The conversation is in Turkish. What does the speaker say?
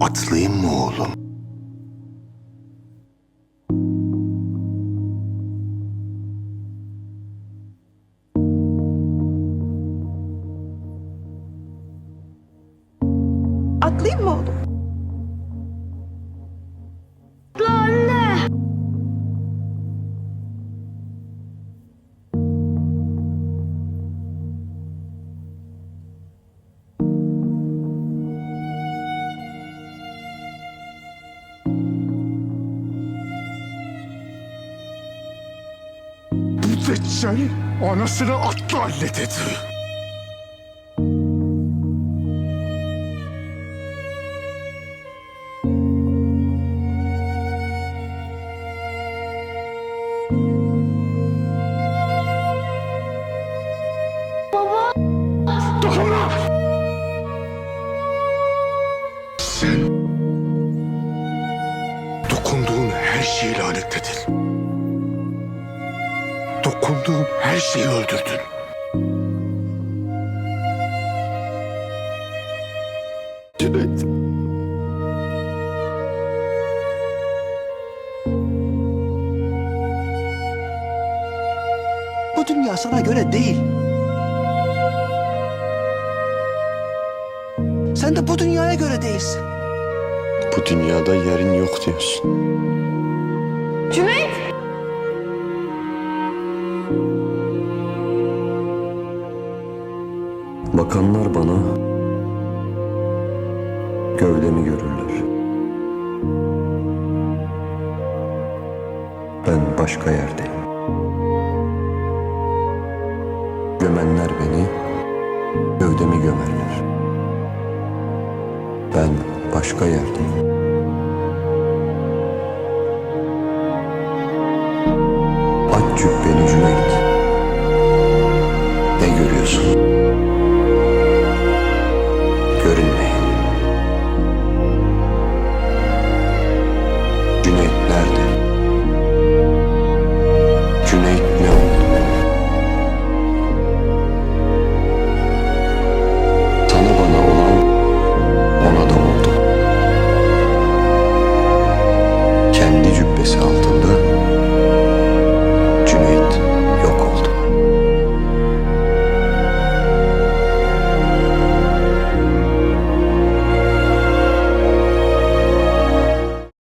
Atlayayım mı oğlum? Atlayayım mı oğlum? Deccal anasını atla hallededi. Dokunma! Sen dokunduğun her şeyi lanetledin. Dokunduğum her şeyi öldürdün. Cüneyt. Bu dünya sana göre değil. Sen de bu dünyaya göre değilsin. Bu dünyada yerin yok diyorsun. Cüneyt! Bakanlar bana gövdemi görürler. Ben başka yerdeyim. Gömenler beni gövdemi gömerler. Ben başka yerdeyim. Görünmeyen. Cüneyt nerede? Cüneyt ne oldu? Sana bana olan ona da oldu. Kendi cübbesi altında